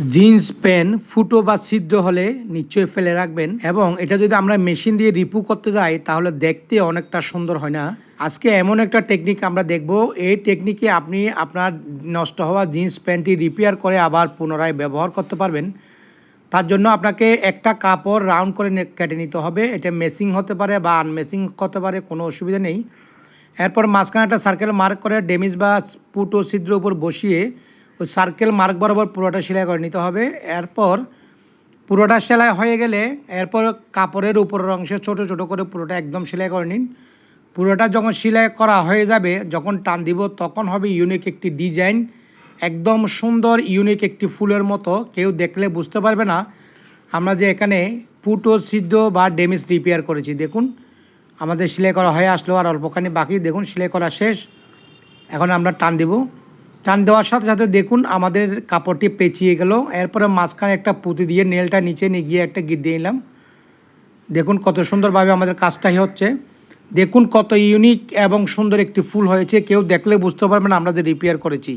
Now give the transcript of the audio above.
Jeans, pant, ফুটো বা ছিদ্র হলে নিশ্চয়ই ফেলে রাখবেন এবং এটা যদি আমরা মেশিন দিয়ে রিপু করতে যাই, তাহলে দেখতে অনেকটা সুন্দর হয় না। আজকে এমন একটা টেকনিক আমরা দেখব, এই টেকনিকে আপনি আপনার নষ্ট হওয়া জিন্স, প্যান্টটি রিপেয়ার করে আবার পুনরায় ব্যবহার করতে পারবেন। তার জন্য আপনাকে একটা কাপড় রাউন্ড করে কেটে নিতে হবে। এটা মেসিং হতে পারে বা আনমেসিং করতে পারে, কোনো অসুবিধা নেই। এরপর মাঝখানে একটা সার্কেল মার্ক করে ডেমিজ বা পুটো ছিদ্র উপর বসিয়ে ওই সার্কেল মার্ক বরাবর পুরোটা সেলাই করে নিতে হবে। এরপর পুরোটা সেলাই হয়ে গেলে এরপর কাপড়ের উপরের অংশে ছোট ছোট করে পুরোটা একদম সেলাই করে নিন। পুরোটা যখন সেলাই করা হয়ে যাবে, যখন টান দিব, তখন হবে ইউনিক একটি ডিজাইন একদম সুন্দর ইউনিক একটি ফুলের মতো। কেউ দেখলে বুঝতে পারবে না, আমরা যে এখানে পুটো সিদ্ধ বা ডেমিস রিপেয়ার করেছি। দেখুন, আমাদের সেলাই করা হয়ে আসলো আর অল্পখানি বাকি। দেখুন, সেলাই করা শেষ। এখন আমরা টান দেব। টান দেওয়ার সাথে সাথে দেখুন আমাদের কাপড়টি পেঁচিয়ে গেল। এরপরে মাঝখানে একটা পুঁতি দিয়ে নেলটা নিচে নিয়ে গিয়ে একটা গিট দিয়ে নিলাম। দেখুন কত সুন্দরভাবে আমাদের কাজটাই হচ্ছে। দেখুন কত ইউনিক এবং সুন্দর একটি ফুল হয়েছে। কেউ দেখলে বুঝতে পারবে না আমরা যে রিপেয়ার করেছি।